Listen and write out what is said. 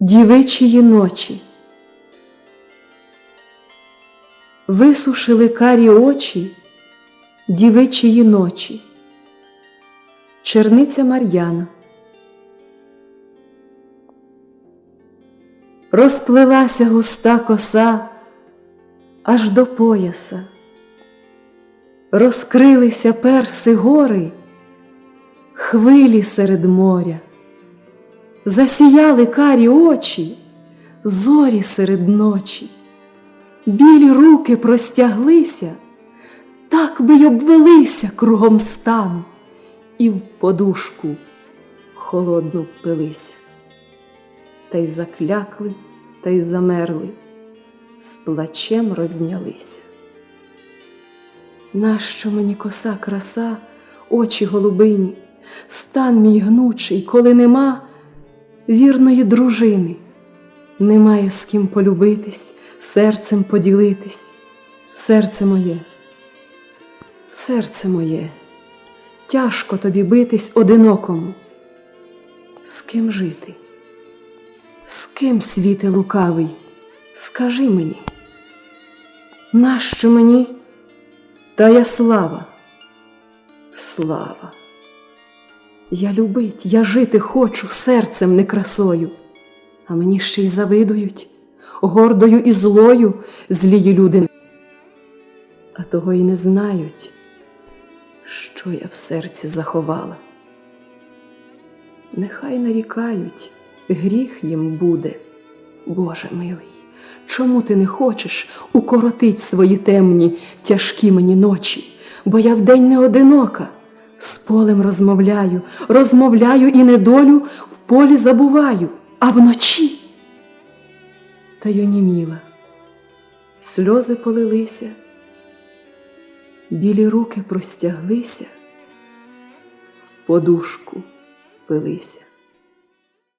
Дівичії ночі. Висушили карі очі дівичії ночі. Черниця Мар'яна. Розплилася густа коса аж до пояса. Розкрилися перси гори, хвилі серед моря, засіяли карі очі, зорі серед ночі, білі руки простяглися, так би й обвелися кругом стану, і в подушку холодну впилися, та й заклякли, та й замерли, з плачем рознялися. Нащо мені коса краса, очі голубині, стан мій гнучий, коли нема вірної дружини, немає з ким полюбитись, серцем поділитись, серце моє, серце моє, тяжко тобі битись одинокому. З ким жити? З ким світе лукавий? Скажи мені, нащо мені? Та я слава, слава. Я любить, я жити хочу серцем не красою, а мені ще й завидують, гордою і злою злії люди, а того й не знають, що я в серці заховала. Нехай нарікають, гріх їм буде, Боже милий. Чому ти не хочеш укоротить свої темні, тяжкі мені ночі? Бо я вдень не одинока, з полем розмовляю, розмовляю і недолю в полі забуваю, а вночі. Та й оніміла, сльози полилися, білі руки простяглися, в подушку впилися.